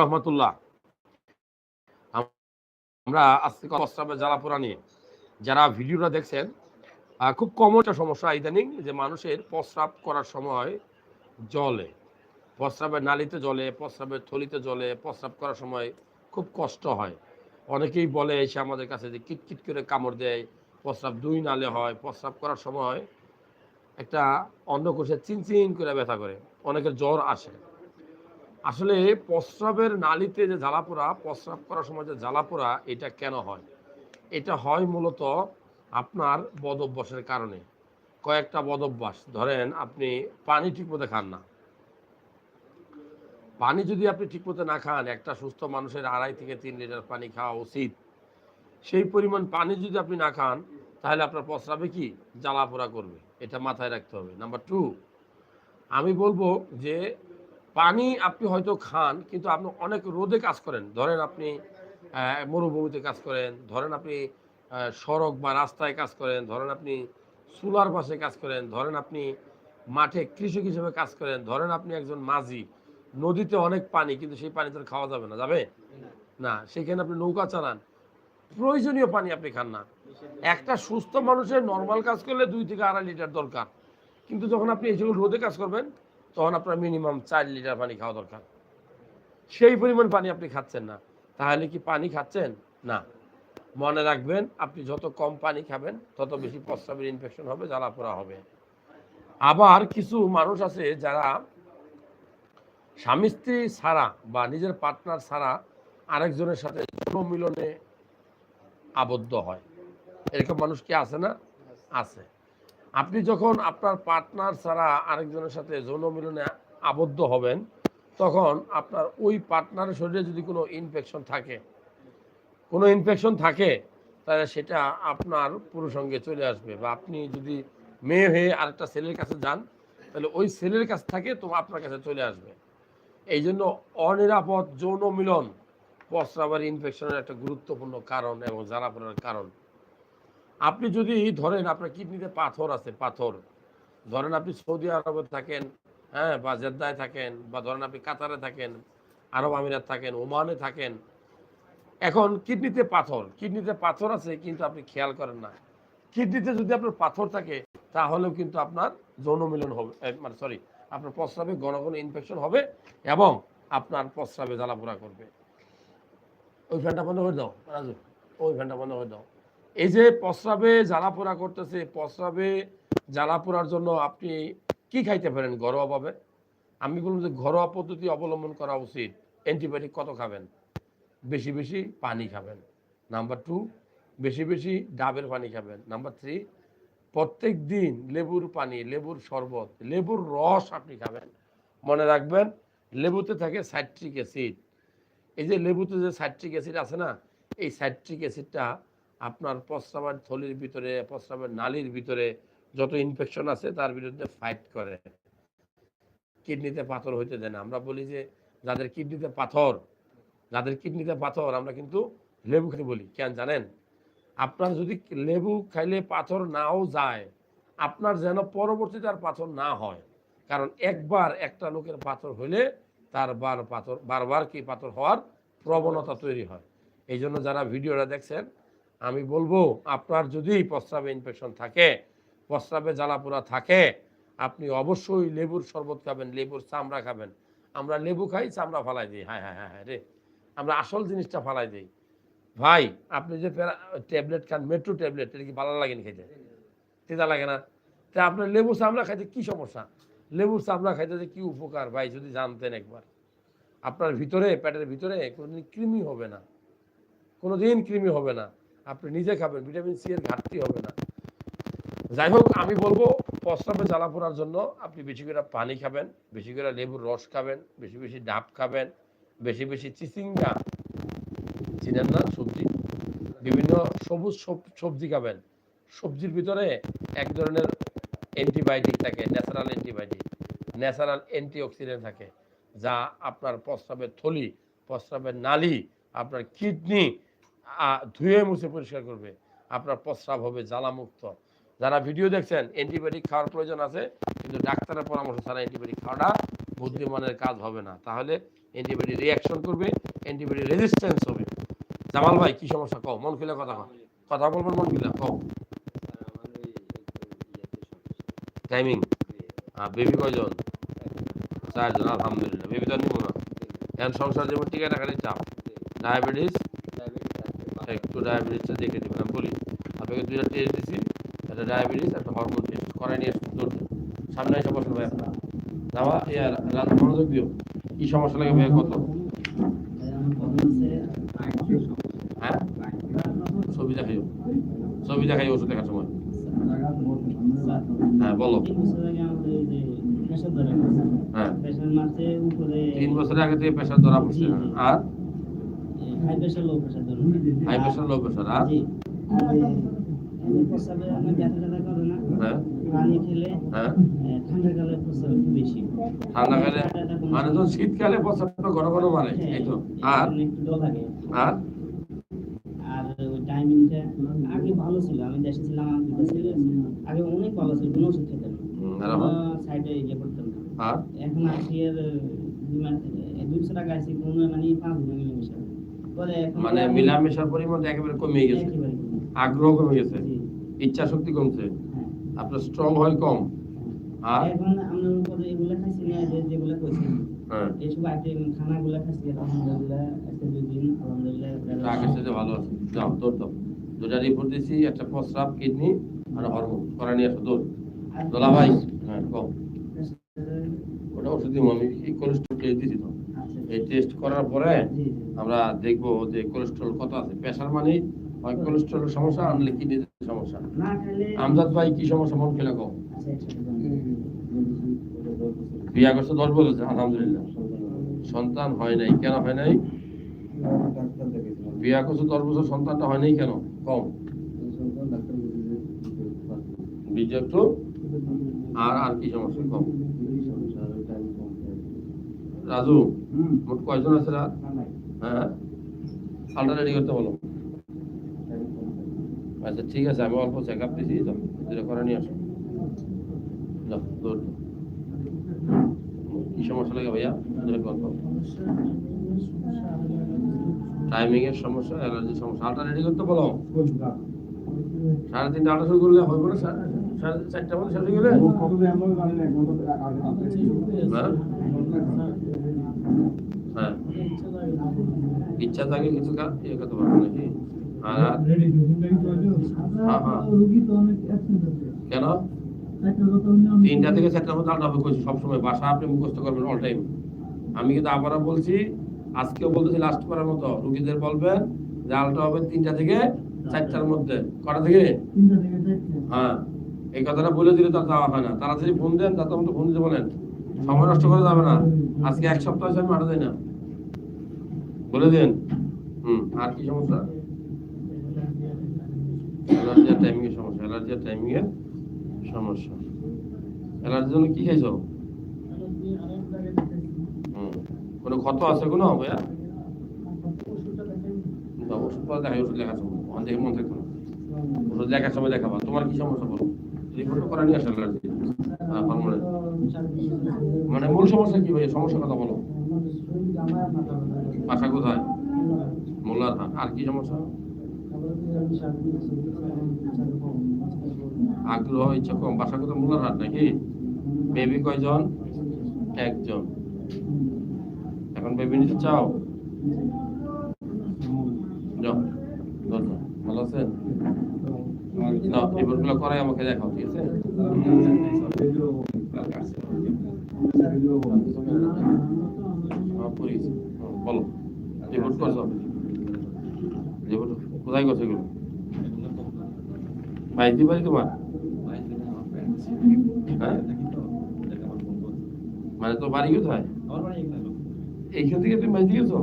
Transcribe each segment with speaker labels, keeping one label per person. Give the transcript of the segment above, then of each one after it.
Speaker 1: রহমতুল্লাহ। আমরা আজকে প্রস্রাবের জ্বালাপোড়া নিয়ে যারা ভিডিওটা দেখছেন খুব কমন একটা সমস্যা ইদানিং যে মানুষের প্রস্রাব করার সময় জলে প্রস্রাবের নালিতে জলে প্রস্রাবের থলিতে জলে প্রস্রাব করার সময় খুব কষ্ট হয়। অনেকেই বলে এসে আমাদের কাছে যে কিটকিট করে কামড় দেয়, প্রস্রাব দুই নালে হয়, প্রস্রাব করার সময় একটা অন্নকোষে চিনচিন করে ব্যথা করে। অনেকের জ্বর আসে। আসলে প্রস্রাবের নালিতে যে জ্বালাপোড়া, প্রস্রাব করার সময় যে জ্বালাপোড়া, এটা কেন হয়? এটা হয় মূলত আপনার বদ অভ্যাসের কারণে। কয়েকটা বদ অভ্যাস ধরেন আপনি পানি ঠিক ঠিকমতো খান না। পানি যদি আপনি ঠিক ঠিকমতো না খান, একটা সুস্থ মানুষের আড়াই থেকে তিন লিটার পানি খাওয়া উচিত। সেই পরিমাণ পানি যদি আপনি না খান, তাহলে আপনার প্রস্রাবে কি? জ্বালাপোড়া করবে। এটা মাথায় রাখতে হবে। নাম্বার টু, আমি বলব যে পানি আপনি হয়তো খান, কিন্তু আপনি অনেক রোদে কাজ করেন। ধরেন আপনি মরুভূমিতে কাজ করেন, ধরেন আপনি সড়ক বা রাস্তায় কাজ করেন, ধরেন আপনি চুলার পাশে কাজ করেন, ধরেন আপনি মাঠে কৃষক হিসেবে কাজ করেন, ধরেন আপনি একজন মাঝি, নদীতে অনেক পানি, কিন্তু সেই পানি তো খাওয়া যাবে না যাবে? না, সেখানে আপনি নৌকা চালান, প্রয়োজনীয় পানি আপনি খান না। একটা সুস্থ মানুষের নর্মাল কাজ করলে দুই থেকে আড়াই লিটার দরকার। কিন্তু যখন আপনি এই রোদে কাজ করবেন তখন আপনার মিনিমাম চার লিটার পানি খাওয়া দরকার। সেই পরিমাণ পানি আপনি খাচ্ছেন না। তাহলে কি পানি খাচ্ছেন? না। মনে রাখবেন, আপনি যত কম পানি খাবেন, তত বেশি প্রস্রাবের ইনফেকশন হবে জ্বালা পোড়া হবে। আবার কিছু মানুষ আছে যারা স্বামী স্ত্রী ছাড়া বা নিজের পার্টনার ছাড়া আরেকজনের সাথে মিলনে আবদ্ধ হয়। এরকম মানুষ কি আছে না? আছে। আপনি যখন আপনার পার্টনার ছাড়া আরেকজনের সাথে যৌন মিলনে আবদ্ধ হবেন, তখন আপনার ওই পার্টনারের শরীরে যদি কোনো ইনফেকশন থাকে, কোনো ইনফেকশন থাকে, তাহলে সেটা আপনার পুরুষঙ্গে চলে আসবে। বা আপনি যদি মেয়ে হয়ে আরেকটা ছেলের কাছে যান, তাহলে ওই ছেলের কাছ থেকে তো আপনার কাছে চলে আসবে। এই জন্য অনিরাপদ যৌন মিলন প্রস্রাবের ইনফেকশনের একটা গুরুত্বপূর্ণ কারণ এবং জ্বালা পড়ার কারণ। আপনি যদি ধরেন আপনার কিডনিতে পাথর আছে, পাথর। ধরেন আপনি সৌদি আরবে থাকেন হ্যাঁ বা জেদ্দায় থাকেন, বা ধরেন আপনি কাতারে থাকেন, আরব আমিরাত থাকেন, ওমানে থাকেন। এখন কিডনিতে পাথর কিডনিতে পাথর আছে কিন্তু আপনি খেয়াল করেন না। কিডনিতে যদি আপনার পাথর থাকে, তাহলেও কিন্তু আপনার যৌন মিলন হবে মানে সরি আপনার প্রস্রাবে ঘন ঘন ইনফেকশন হবে এবং আপনার প্রস্রাবে জ্বালাপোড়া করবে। ওই ফ্যানটা বন্ধ করে দাও, রাজু। ওই ফ্যানটা বন্ধ করে দাও। এই যে প্রস্রাবে জ্বালাপোড়া করতেছে, প্রস্রাবে জ্বালাপোড়ার জন্য আপনি কি খাইতে পারেন ঘরোয়াভাবে? আমি বলব যে ঘরোয়া পদ্ধতি অবলম্বন করা উচিত। অ্যান্টিবায়োটিক কত খাবেন? বেশি বেশি পানি খাবেন। নাম্বার টু, বেশি বেশি ডাবের পানি খাবেন। নাম্বার থ্রি, প্রত্যেক দিন লেবুর পানি, লেবুর শরবত, লেবুর রস আপনি খাবেন। মনে রাখবেন, লেবুতে থাকে সাইট্রিক অ্যাসিড। এই যে লেবুতে যে সাইট্রিক অ্যাসিড আছে না, এই সাইট্রিক অ্যাসিডটা আপনার প্রস্রাবের থলির ভিতরে, প্রস্রাবের নালীর ভিতরে যত ইনফেকশন আছে, তার বিরুদ্ধে ফাইট করে। কিডনিতে পাথর হইতে দেয় না। আমরা বলি যে, যাদের কিডনিতে পাথর, যাদের কিডনিতে পাথর, আমরা কিন্তু লেবু খেতে বলি। কেন জানেন? আপনার যদি লেবু খাইলে পাথর নাও যায়, আপনার যেন পরবর্তীতে আর পাথর না হয়। কারণ একবার একটা লোকের পাথর হইলে তার বার পাথর, বারবার কি পাথর হওয়ার প্রবণতা তৈরি হয়। এই জন্য যারা ভিডিওটা দেখছেন আমি বলব, আপনার যদি প্রস্রাবে ইনফেকশন থাকে, প্রস্রাবে জ্বালাপোড়া থাকে, আপনি অবশ্যই লেবুর শরবত খাবেন, লেবুর চামড়া খাবেন। আমরা লেবু খাই, চামড়া ফালাই দিই। হ্যাঁ হ্যাঁ হ্যাঁ হ্যাঁ রে। আমরা আসল জিনিসটা ফালাই দিই। ভাই, আপনি যে ট্যাবলেট খান, মেট্রো ট্যাবলেট, এটা কি ভালো লাগেনি খেতে? তেতা লাগে না। তা আপনার লেবু চামড়া খাইতে কি সমস্যা? লেবুর চামড়া খাইতে যে কি উপকার? ভাই, যদি জানতেন একবার। আপনার ভিতরে, পেটের ভিতরে কোনোদিন কৃমি হবে না। কোনোদিন কৃমি হবে না। আপনি নিজে খাবেন, ভিটামিন সি এর ঘাটতি হবে না। যাই হোক আমি বলব, প্রস্রাবে জ্বালা পোড়ার জন্য আপনি বেশি করে পানি খাবেন, বেশি করে লেবুর রস খাবেন, বেশি বেশি ডাব খাবেন, বেশি বেশি চিচিঙ্গা, চিনেন না সবজি? বিভিন্ন সবুজ সব- সবজি খাবেন। সবজির ভিতরে এক ধরনের অ্যান্টিবায়োটিক থাকে ন্যাচারাল অ্যান্টিবায়োটিক ন্যাচারাল অ্যান্টিঅক্সিডেন্ট থাকে, যা আপনার প্রস্রাবের থলি, প্রস্রাবের নালি, আপনার কিডনি ধুয়ে মুছে পরিষ্কার করবে। আপনার প্রস্রাব হবে জ্বালামুক্ত। যারা ভিডিও দেখছেন অ্যান্টিবায়োটিক খাওয়ার প্রয়োজন আছে, কিন্তু ডাক্তারের পরামর্শ ছাড়া অ্যান্টিবায়োটিক খাওয়াটা বুদ্ধিমানের কাজ হবে না। তাহলে অ্যান্টিবায়োটিক রিয়াকশন করবে অ্যান্টিবায়োটিক রেজিস্ট্যান্স হবে। জামাল ভাই, কি সমস্যা? কও, মন খুলে কথা কথা বলবেন মন খুলে? কও। টাইমিং বেবি কয়জন? চারজন, আলহামদুলিল্লাহ। বেবি তো নিব না। এখন সংসার যেমন টিকা টাকারই চাপ। ডায়াবেটিস একটু ডায়াবেটিসটা দেখে দেবেন আমি বলি, আপনাকে দুইটা টেস্ট দিছি, একটা ডায়াবেটিস একটা হরমোন টেস্ট করাই নিয়ে দৌড় সামনে এসে বসুন ভাই আপনার। ইয়ার রাত মনোযোগ দিও। কি সমস্যা লাগে ভাই, কত? হ্যাঁ? ছবি দেখাইও ছবি দেখাই ওষুধ দেখার সময়। হ্যাঁ বলো। হ্যাঁ। তিন বছর আগে থেকে প্রেশার ধরা পড়ছে। আর?
Speaker 2: হাই প্রেশার লো প্রেশার ধরুন
Speaker 1: হাই প্রেশার লো প্রেশার আর
Speaker 2: জি প্রস্রাবে আমার ব্যথা ট্যাথা করে না।
Speaker 1: হ্যাঁ।
Speaker 2: পানি খেলে
Speaker 1: হ্যাঁ।
Speaker 2: ঠান্ডাকালে প্রস্রাব একটু বেশি।
Speaker 1: ঠান্ডাকালে? মানে তো শীতকালে প্রস্রাবটা ঘন ঘন এই তো। আর?
Speaker 2: এখন একটু লাগে।
Speaker 1: আর?
Speaker 2: আর ওই টাইমিংটা আগে ভালো ছিল আমি দেশে ছিলাম। আগে অনেক ভালো ছিল কোনো ওষুধ খেতাম না। সাইডে ইয়ে করতাম না। এখন আসি আর দুই মাস দুই বছর আগে আসি কোনো মানে পাঁচ দিন
Speaker 1: মানে মিলামেশার পরিমাণ একেবারে কমে গেছে। আগ্রহ কমে গেছে। ইচ্ছা শক্তি কমছে।
Speaker 2: হ্যাঁ।
Speaker 1: আপনার স্ট্রং হয় কম। আর?
Speaker 2: এখন আমরা উপরে এগুলা খাইছি না যেগুলা কইছি।
Speaker 1: হ্যাঁ।
Speaker 2: এইসব আইটেম খানাগুলা খাইছি আলহামদুলিল্লাহ একটা দুই দিন আলহামদুলিল্লাহ
Speaker 1: আগের সাথে ভালো আছে। যাও দৌড় দাও। দুটা রিপোর্ট দিছি একটা প্রস্রাব কিডনি আর হরমোন করা নিয়ে আসো দৌড়। দোলা ভাই হ্যাঁ কম ওটা ওষুধ দিব আমি এই কোলেস্ট্রল তো।
Speaker 2: আচ্ছা
Speaker 1: এই টেস্ট করার পরে আমরা দেখব যে কোলেস্ট্রল কত আছে। প্রেশার মানে হয় কোলেস্ট্রলের সমস্যা আনলে কিডনির সমস্যা। আমজাদ ভাই কি সমস্যা? মন খেলে কম?
Speaker 2: আচ্ছা একসাথে বলুন।
Speaker 1: বিয়া করছে দশ বলেছে আলহামদুলিল্লাহ। সন্তান হয় নাই কেন হয় নাই? বিয়া করছে দশ বছর সন্তানটা হয় নাই কেন? কম। একটু আর আর কি সমস্যা? কম। রাজু মোট কয়জন আছে রাত? হ্যাঁ? সালটা রেডি করতে বলো। আচ্ছা ঠিক আছে আমি অল্প চেক আপ দিছি যাও যেটা করে নিয়ে আসো। দৌড়। কি সমস্যা লাগে ভাইয়া? টাইমিং এর সমস্যা অ্যালার্জির সমস্যা। আলটা রেডি করতে বলো। সাড়ে তিনটা আলটা শুরু করলে হবে না? সাড়ে চারটা মধ্যে শেষ হয়ে গেলে? হ্যাঁ। ইচ্ছা থাকে কিছু হ্যাঁ হ্যাঁ। কেন? তিনটা থেকে চারটার মধ্যে আলাদা কইছি সবসময়, বাসা আপনি মুখস্থ করবেন অল টাইম আমি কিন্তু আবারও বলছি, আজকেও বলতেছি লাস্ট করার মতো, রুগীদের বলবেন যে আলটা হবে তিনটা থেকে চারটার মধ্যে। কটা থেকে? হ্যাঁ। এই কথাটা বলে দিলে তার যাওয়া হয় না। তাড়াতাড়ি ফোন দেন, তার মতো ফোন দিতে বলেন। সময় নষ্ট করা যাবে না। আজকে এক সপ্তাহ আমি মাঠে যাই না। বলে দিন। হুম আর কি সমস্যা? অ্যালার্জি আর টাইমিং এর সমস্যা অ্যালার্জি আর টাইমিং এর সমস্যা। অ্যালার্জির জন্য কি খাইছো? হুম কোনো ক্ষত আছে কোনো ভাইয়া? না, ওষুধ পরে দেখাই লেখা থেকে মন থাকতো লেখার সময় দেখাবা। তোমার কি সমস্যা বলো? রিপোর্ট করা নিয়ে আসা অ্যালার্জি। হরমোনের মানে মূল সমস্যা কি ভাই? সমস্যা কথা বলো। বাসা কোথায়? মোল্লার আর কি সমস্যা? আগ্রহ, ইচ্ছা কম। বাসা কোথায়? মোল্লার হাট নাকি? বেবি কয়জন? একজন। এখন বেবি নিতে চাও? ভালো আছেন? না রিপোর্টগুলো করাই আমাকে দেখাও, ঠিক আছে? বলো রিপোর্ট করছ রিপোর্ট কোথায় করছ এগুলো মাইতি বাড়ি তোমার মানে তো বাড়ি কোথায় এইখান থেকে তুমি মাইতি গেছো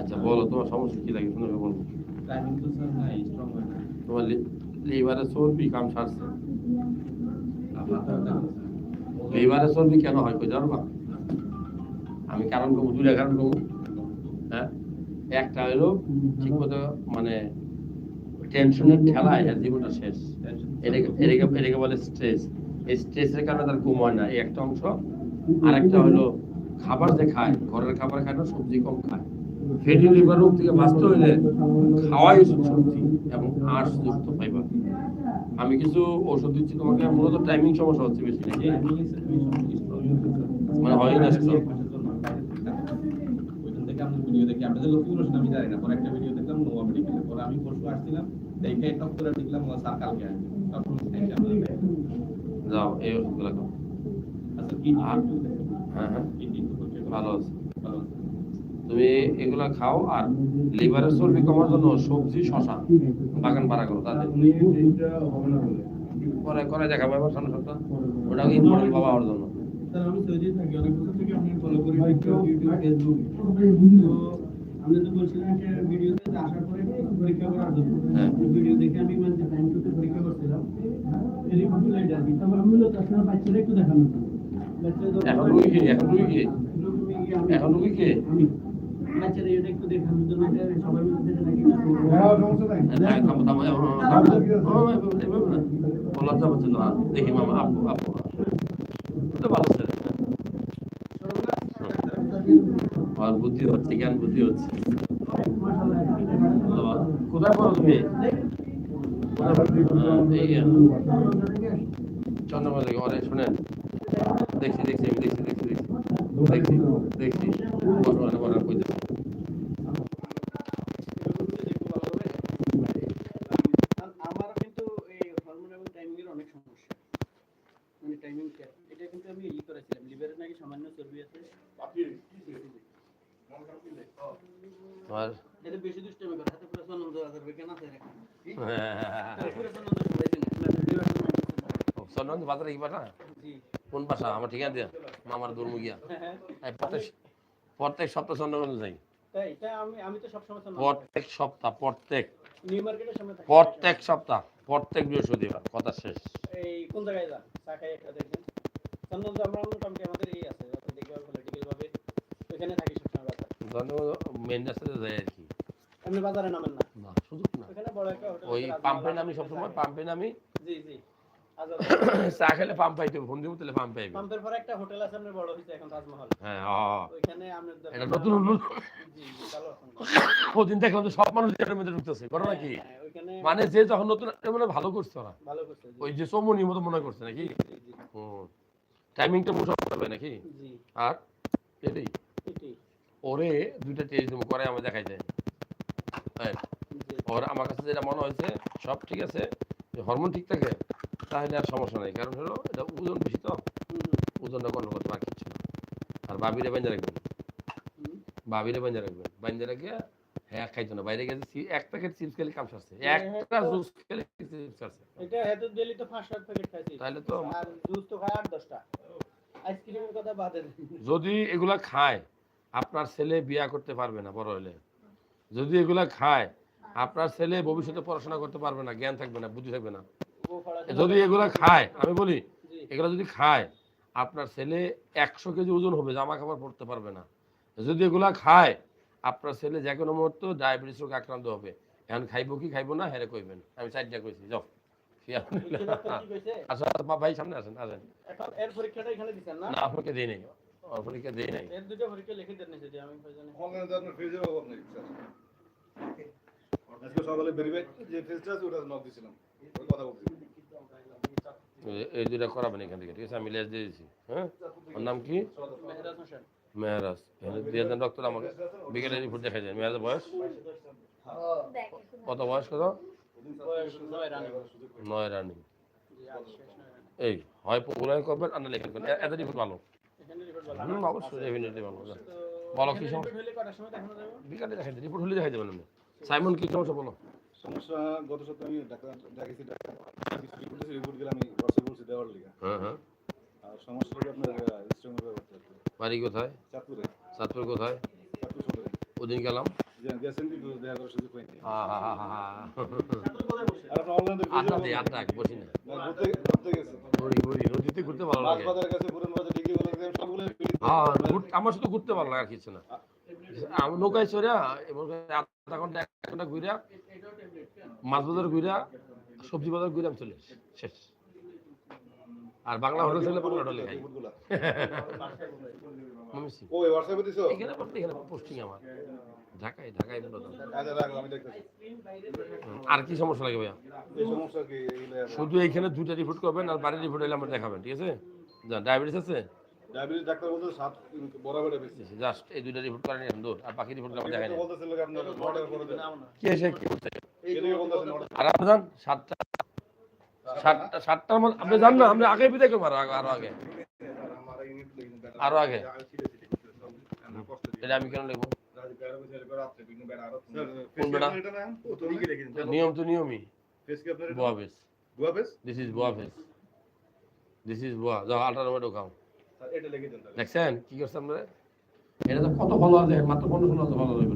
Speaker 1: আচ্ছা বলো তোমার সমস্যা কি লাগে শুনে বলব তোমার লিভারে চর্বি কাম সারছে। লিভারে চর্বি কেন হয় জানো না আমি কারণ দুইটা কারণ হ্যাঁ? একটা হলো ঠিক মতো মানে টেনশনের ঠেলায় এর জীবনটা শেষ। এটাকে এটাকে এটাকে বলে স্ট্রেস। এই স্ট্রেসের কারণে তার ঘুম হয় না। একটা অংশ। আর একটা হলো খাবার যে খায়, ঘরের খাবার খায় না, সবজি কম খায়। ফ্যাটি লিভার রোগ থেকে বাঁচতে হইলে খাওয়াই সবজি এবং আঁশ যুক্ত ফাইবার আমি কিছু ওষুধ দিচ্ছি তোমাকে মূলত টাইমিং সমস্যা হচ্ছে বেশি নাকি? মানে হয় না stroke?
Speaker 3: ওইখান থেকে আমি ভিডিও দেখি। আপনাদের লক্ষ্মী রোশন আমি জানি না। পরে একটা ভিডিও দেখলাম নোয়া মেডিকেলে পরে আমি পরশু আসছিলাম দেখে টপ করে দেখলাম ও স্যার কালকে আসবে। তখন
Speaker 1: যাও এই ওষুধগুলো
Speaker 3: আচ্ছা কি
Speaker 1: হ্যাঁ হ্যাঁ। ভালো আছে।
Speaker 3: ভালো আছে।
Speaker 1: তুমি এগুলা খাও আর লিভারের চর্বি কমার জন্য সবজি শশা বাগান বাড়া করো তাদের। পরে করে দেখাবো এবার সামনে সপ্তাহ। ওটা ইম্পর্টেন্ট বাবা হওয়ার জন্য।
Speaker 4: আমি সৌদি থাকি অনেক বছর থেকে আপনি ফলো করি ইউটিউব ফেসবুক আপনি তো বলছিলেন একটা ভিডিওতে আসার পরে পরীক্ষা করার জন্য।
Speaker 1: হ্যাঁ।
Speaker 4: ভিডিও দেখে আমি মানে টাইম টু পরীক্ষা করছিলাম এই রিপোর্ট আর কি তবে আমি মূলত আপনার বাচ্চারা একটু দেখানো
Speaker 1: এখন রুগী কে রুগী এখন রুগী কে
Speaker 4: এটা একটু জন্য সবাই মিলে নাকি।
Speaker 1: দেখি মামা আপু আপু। তো ভালো বুদ্ধি হচ্ছে জ্ঞান বুদ্ধি হচ্ছে। কোথায় পড়ো তুমি? চন্দ্রমা থেকে শুনেন। দেখছি দেখছি দেখছি দেখছি দেখছি। দেখছি দেখছি। কইতেছি।
Speaker 4: আমার কিন্তু এই হরমোন এবং টাইমিং এর অনেক সমস্যা মানে টাইমিং এটা কিন্তু আমি ই করেছিলাম লিভারে নাকি সামান্য চর্বি আছে
Speaker 1: তোমার
Speaker 4: এটা বেশি দুষ্টামি করে হাতে পুরো সনন্দ আছে কেন আছে রে
Speaker 1: বাজারে কি কোন বাসা আমার ঠিকানা দিয়া। মামার প্রত্যেক প্রত্যেক সপ্তাহ সন্ন্যাস যাই। প্রত্যেক সপ্তাহ প্রত্যেক। প্রত্যেক সপ্তাহ প্রত্যেক বৃহস্পতিবার কথা শেষ।
Speaker 4: কোন জায়গায় আছে
Speaker 1: মেন রাস্তাতে যাই আর কি।
Speaker 4: এমনি বাজারে নামেন না
Speaker 1: না সুযোগ না
Speaker 4: ওখানে বড় একটা হোটেল
Speaker 1: ওই পাম্পে নামি সবসময় পাম্পে নামি
Speaker 4: জি জি।
Speaker 1: চা খেলে পাম্প পাইতে ফোন দিব তাহলে পাম্প পাইবে।
Speaker 4: পাম্পের পরে একটা হোটেল আছে আপনার বড় হয়েছে এখন তাজমহল।
Speaker 1: হ্যাঁ হ্যাঁ
Speaker 4: ওইখানে আপনার
Speaker 1: এটা নতুন
Speaker 4: জি
Speaker 1: দেখলাম যে সব মানুষ এটার মধ্যে ঢুকতেছে নাকি
Speaker 4: হ্যাঁ,
Speaker 1: মানে যে যখন নতুন মানে ভালো করছে ওরা।
Speaker 4: ভালো করছে
Speaker 1: ওই যে চমনির মতো মনে করছে নাকি? টাইমিংটা মোশন হবে নাকি?
Speaker 4: জি।
Speaker 1: আর? এটাই? ওরে দুইটা টেস্ট দেবো করে আমার দেখাই যায় হ্যাঁ ওর আমার কাছে যেটা মনে হয়েছে সব ঠিক আছে হরমোন ঠিক থাকে তাহলে আর সমস্যা নেই। কারণ হলো এটা ওজন বেশি তো। ওজনটা কন্ট্রোল করতে পার কিচ্ছু না আর বাবিরে বাঞ্জা রাখবেন। বাবিরে বাঞ্জা রাখবেন। বাঞ্জা রাখিয়া হ্যাঁ খাইতো না বাইরে গেছে এক প্যাকেট চিপস খেলে কাম সারছে।
Speaker 4: হ্যাঁ,
Speaker 1: একটা জুস খেলে চিপস সারছে।
Speaker 4: এটা এত ডেলি তো পাঁচ সাত প্যাকেট খাইছি।
Speaker 1: তাহলে তো
Speaker 4: আর জুস তো খায় আট দশটা। আইসক্রিমের কথা বাদে দেন।
Speaker 1: যদি এগুলা খায় আপনার ছেলে বিয়া করতে পারবে না বড় হলে যদি এগুলা খায় আপনার ছেলে ভবিষ্যতে পড়াশোনা করতে পারবে না জ্ঞান থাকবে না বুদ্ধি থাকবে না। যদি এগুলা খায় আমি বলি এগুলো যদি খায় আপনার ছেলে একশো কেজি ওজন হবে জামা কাপড় পরতে পারবে না। যদি এগুলা খায় আপনার ছেলে যে কোনো মুহূর্তে ডায়াবেটিস রোগে আক্রান্ত হবে। এখন খাইবো কি খাইবো না হেরে কইবেন। আমি চারটা কইছি যাও? আচ্ছা মা ভাই সামনে আসেন আসেন।
Speaker 4: এর পরীক্ষাটা এখানে দিছেন না?
Speaker 1: না আপনাকে দিই নাই। পরীক্ষা দিই নাই।
Speaker 4: এর দুটো পরীক্ষা লিখে দেন দিয়ে আমি
Speaker 5: অনলাইনে আপনার অভাব নেই স্যার। আজকে সকালে ভেরিফাই যে ফ্রিজটা ওটা নক দিছিলাম ওই কথা বলছি
Speaker 1: এই- দুইটা করাবেন এখান থেকে ঠিক আছে? আমি লেজ দিয়ে দিচ্ছি হ্যাঁ? ওর নাম কি?
Speaker 4: মেহরাজ
Speaker 1: দিয়ে দেন ডক্টর আমাকে বিকেলে রিপোর্ট দেখা যায় মেহরাজ বয়স? কত বয়স কত?
Speaker 4: নয় রানিং।
Speaker 1: এই হয় পুরাই করবেন আর না লেখা করবেন। এত রিপোর্ট ভালো।
Speaker 4: এখানে রিপোর্ট ভালো।
Speaker 1: হুম অবশ্যই ডেফিনেটলি ভালো। বলো কি সমস্যা? বিকালে দেখাই দিই রিপোর্ট হলে দেখাই দেবেন আপনি। সাইমন কি সমস্যা বলো?
Speaker 5: সমস্যা গত সপ্তাহে আমি ডাক্তার দেখাইছি ডাক্তার রিপোর্ট রিপোর্ট গেলে আমি হোয়াটসঅ্যাপ বলছি দেওয়ার লিগা।
Speaker 1: হ্যাঁ হ্যাঁ।
Speaker 5: আর সমস্যা হলো আপনার স্ট্রংয়ের ব্যাপারটা।
Speaker 1: বাড়ি কোথায়?
Speaker 5: চাঁদপুরে।
Speaker 1: চাঁদপুর কোথায়?
Speaker 5: চাঁদপুর সদরে।
Speaker 1: ওদিন গেলাম।
Speaker 5: গেছেন কিন্তু দেখা করার সুযোগ
Speaker 1: বসি না। নদীতে ঘুরতে ভালো লাগে। হ্যাঁ আমার শুধু ঘুরতে ভালো লাগে আর কিছু না। নৌকায় চড়া এবং আধা ঘণ্টা এক ঘণ্টা ঘুরা মাছ বাজার ঘুরা সবজি বাজার ঘুরে আমি চলে শেষ। আর বাংলা হোটেল থাকলে বাংলা হোটেলে খাই।
Speaker 5: ও হোয়াটসঅ্যাপে দিছো
Speaker 1: এখানে পড়তে এখানে পোস্টিং আমার। ঢাকায় ঢাকায় মূলত
Speaker 5: আচ্ছা
Speaker 1: আর কি সমস্যা লাগে ভাইয়া? শুধু এইখানে দুইটা রিপোর্ট করবেন আর বাড়ির রিপোর্ট এলে আমার দেখাবেন ঠিক আছে? ডায়াবেটিস আছে?
Speaker 5: ডায়াবেটিস ডাক্তার বলতে সাত বরাবর বেশি।
Speaker 1: জাস্ট এই দুইটা রিপোর্ট করেন এখন আর বাকি রিপোর্ট আমার দেখাই না
Speaker 5: বলতেছিল আপনার নটার পরে দেন।
Speaker 1: কি এসে কি হচ্ছে
Speaker 5: এদিকে বলতেছে নটা।
Speaker 1: আর আপনি সাতটা সাতটা সাতটার মধ্যে আপনি যান না আপনি আগে বিদায় আরও আরও আগে। আরও আগে। এটা আমি কেন লিখব? নিয়ম তো নিয়মই। বোয়া ফেস। দিস ইজ বোয়া ফেস। দিস ইজ বোয়া যাও আল্ট্রা ঢোকাও। দেখছেন? কি করছে আমরা এটা তো কত ফলো আছে মাত্র পনেরো ষোলো ফলো গেল